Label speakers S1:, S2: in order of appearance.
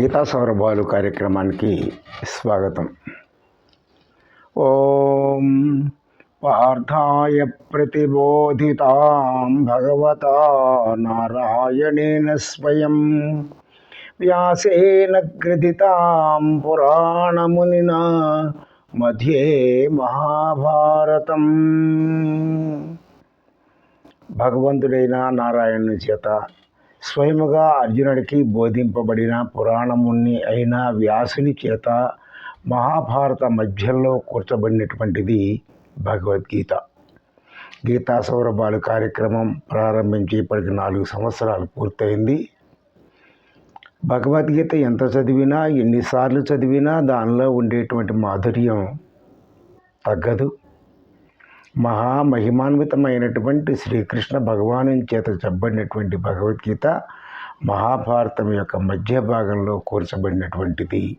S1: గీతా సౌరభాలు కార్యక్రమానికి స్వాగతం. ఓం పార్థాయ ప్రతిబోధితాం భగవత నారాయణేన స్వయం. వ్యాసేన గ్రథితాం పురాణమునినా మధ్యే మహాభారతం. భగవంతుడైన నారాయణుని చేత స్వయముగా అర్జునుడికి బోధింపబడిన పురాణముని అయిన వ్యాసుని చేత మహాభారత మధ్యలో కూర్చబడినటువంటిది భగవద్గీత. గీతా సౌరభాలు కార్యక్రమం ప్రారంభించి ఇప్పటికి నాలుగు సంవత్సరాలు పూర్తయింది. భగవద్గీత ఎంత చదివినా ఎన్నిసార్లు చదివినా దానిలో ఉండేటువంటి మాధుర్యం తగ్గదు. మహామహిమాన్వితమైనటువంటి శ్రీకృష్ణ భగవాను చేత చెప్పబడినటువంటి భగవద్గీత మహాభారతం యొక్క మధ్య భాగంలో కూర్చబడినటువంటిది.